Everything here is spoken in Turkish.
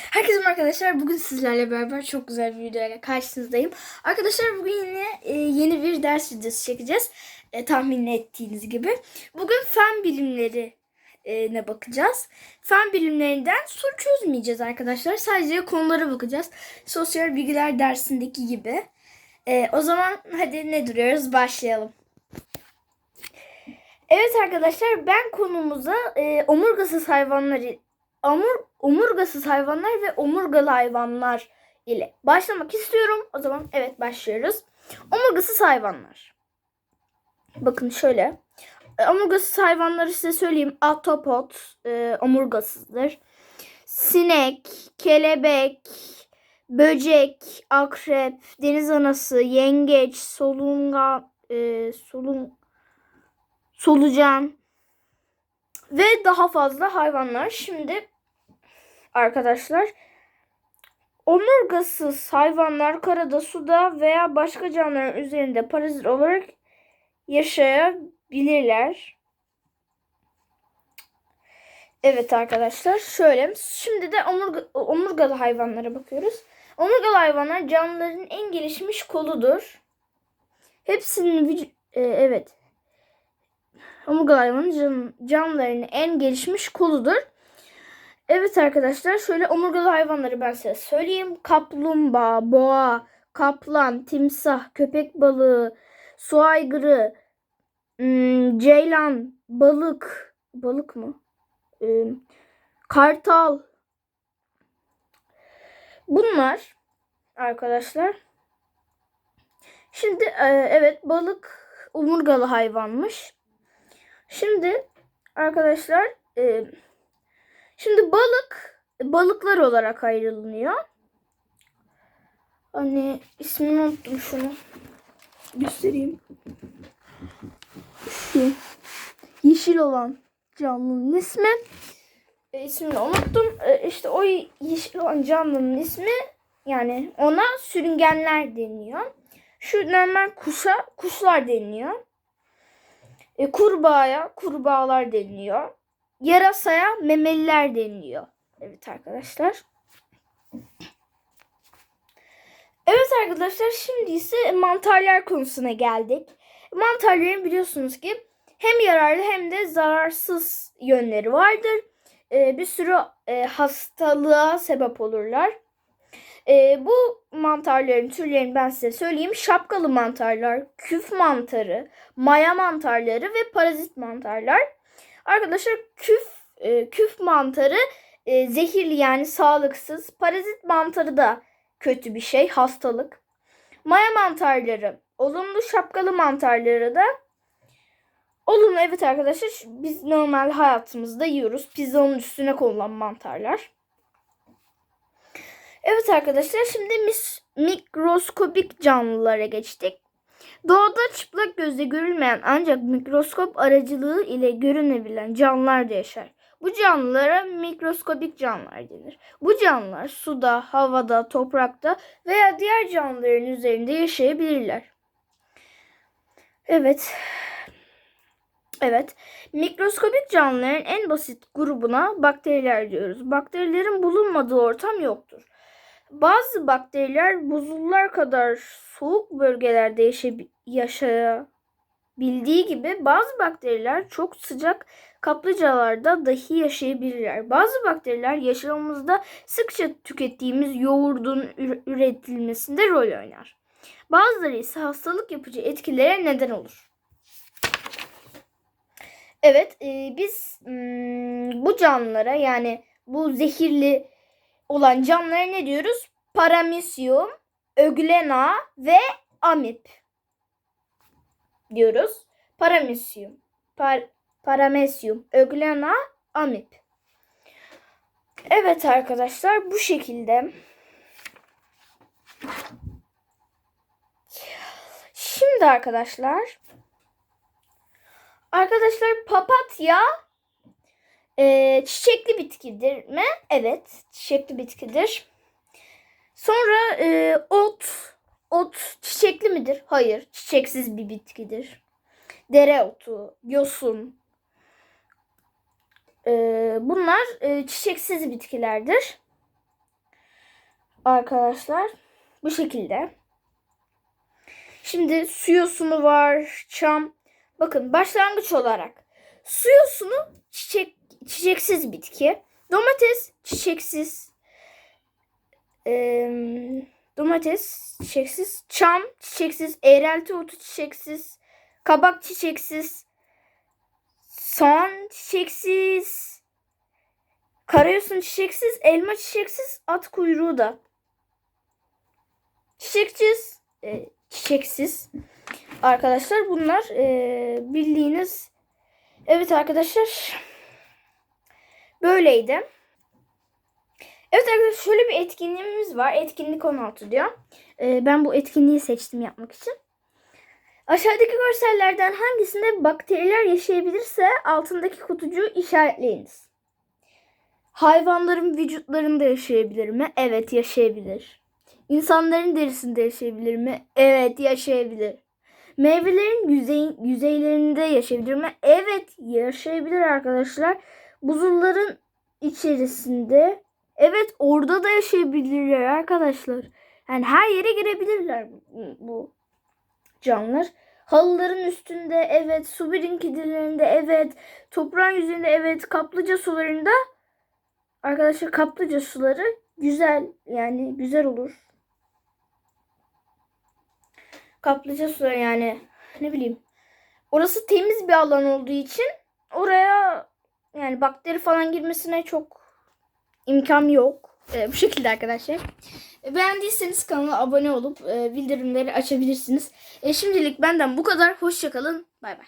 Herkese arkadaşlar. Bugün sizlerle beraber çok güzel bir videoyla karşınızdayım. Arkadaşlar bugün yine e, yeni bir ders videosu çekeceğiz. E, tahmin ettiğiniz gibi. Bugün fen bilimleri ne bakacağız. Fen bilimlerinden soru çözmeyeceğiz arkadaşlar. Sadece konulara bakacağız. Sosyal bilgiler dersindeki gibi. E, o zaman hadi ne duruyoruz başlayalım. Evet arkadaşlar ben konumuza e, omurgasız hayvanları omur, omurgasız hayvanlar ve omurgalı hayvanlar ile başlamak istiyorum. O zaman evet başlıyoruz. Omurgasız hayvanlar. Bakın şöyle. E, Omurgasız hayvanları size söyleyeyim. Ahtapot e, omurgasızdır. Sinek, kelebek, böcek, akrep, deniz anası, yengeç, solunga, e, solun, solucan ve daha fazla hayvanlar. Şimdi arkadaşlar omurgasız hayvanlar karada, suda veya başka canlıların üzerinde parazit olarak yaşayabilirler. Evet arkadaşlar şöyle şimdi de omurga, omurgalı hayvanlara bakıyoruz. Omurgalı hayvanlar canlıların en gelişmiş koludur. Hepsinin vüc- e, evet omurgalı hayvanın can, canlıların en gelişmiş koludur. Evet arkadaşlar şöyle omurgalı hayvanları ben size söyleyeyim. Kaplumbağa, boğa, kaplan, timsah, köpek balığı, su aygırı, hmm, ceylan, balık, balık mı? Ee, kartal. Bunlar arkadaşlar. Şimdi e, evet balık omurgalı hayvanmış. Şimdi arkadaşlar e, şimdi balık balıklar olarak ayrılınıyor. Hani ismini unuttum şunu. Göstereyim. Şu yeşil olan canlının ismi. E, ismini unuttum. E, işte o yeşil olan canlının ismi yani ona sürüngenler deniyor. Şu normal kuşa kuşlar deniyor. E, kurbağaya kurbağalar deniliyor. Yarasaya memeliler deniliyor. Evet arkadaşlar. Evet arkadaşlar şimdi ise mantarlar konusuna geldik. Mantarların biliyorsunuz ki hem yararlı hem de zararsız yönleri vardır. E, bir sürü e, hastalığa sebep olurlar. E, bu mantarların türlerini ben size söyleyeyim. Şapkalı mantarlar, küf mantarı, maya mantarları ve parazit mantarlar. Arkadaşlar küf e, küf mantarı e, zehirli yani sağlıksız. Parazit mantarı da kötü bir şey, hastalık. Maya mantarları, olumlu şapkalı mantarları da olumlu. Evet arkadaşlar biz normal hayatımızda yiyoruz. Pizzanın üstüne konulan mantarlar. Evet arkadaşlar şimdi mis mikroskopik canlılara geçtik. Doğada çıplak gözle görülmeyen ancak mikroskop aracılığı ile görünebilen canlılar da yaşar. Bu canlılara mikroskopik canlılar denir. Bu canlılar suda, havada, toprakta veya diğer canlıların üzerinde yaşayabilirler. Evet. Evet. Mikroskopik canlıların en basit grubuna bakteriler diyoruz. Bakterilerin bulunmadığı ortam yoktur. Bazı bakteriler buzullar kadar soğuk bölgelerde yaşayabildiği gibi bazı bakteriler çok sıcak kaplıcalarda dahi yaşayabilirler. Bazı bakteriler yaşamımızda sıkça tükettiğimiz yoğurdun üretilmesinde rol oynar. Bazıları ise hastalık yapıcı etkilere neden olur. Evet, e, biz hmm, bu canlılara yani bu zehirli olan canlılara ne diyoruz? Paramecium, öglena ve amip diyoruz. Paramecium, par, paramecium, öglena, amip. Evet arkadaşlar bu şekilde. Şimdi arkadaşlar Arkadaşlar papatya e, çiçekli bitkidir mi? Evet, çiçekli bitkidir. Sonra e, ot. Ot çiçekli midir? Hayır, çiçeksiz bir bitkidir. Dereotu, yosun. E, bunlar e, çiçeksiz bitkilerdir. arkadaşlar. Bu şekilde. Şimdi su yosunu var, çam. Bakın başlangıç olarak su yosunu çiçek çiçeksiz bitki. Domates çiçeksiz. Ee, domates çiçeksiz. Çam çiçeksiz. Eğrelti otu çiçeksiz. Kabak çiçeksiz. Soğan çiçeksiz. Karayosun çiçeksiz. Elma çiçeksiz. At kuyruğu da. Çiçeksiz. e, çiçeksiz. Arkadaşlar bunlar e, bildiğiniz. Evet arkadaşlar. Böyleydi. Evet arkadaşlar şöyle bir etkinliğimiz var. Etkinlik 16 diyor. E, ben bu etkinliği seçtim yapmak için. Aşağıdaki görsellerden hangisinde bakteriler yaşayabilirse altındaki kutucuğu işaretleyiniz. Hayvanların vücutlarında yaşayabilir mi? Evet yaşayabilir. İnsanların derisinde yaşayabilir mi? Evet yaşayabilir. Meyvelerin yüzey, yüzeylerinde yaşayabilir mi? Evet yaşayabilir arkadaşlar. Buzulların içerisinde evet orada da yaşayabilirler arkadaşlar. Yani her yere girebilirler bu- canlılar. Halıların üstünde evet, su birikintilerinde evet, toprağın yüzünde evet, kaplıca sularında arkadaşlar kaplıca suları güzel yani güzel olur. Kaplıca suları yani ne bileyim. Orası temiz bir alan olduğu için oraya yani bakteri falan girmesine çok imkan yok. Ee, bu şekilde arkadaşlar. E, Beğendiyseniz kanala abone olup e, bildirimleri açabilirsiniz. E, şimdilik benden bu kadar. Hoşçakalın. Bay bay.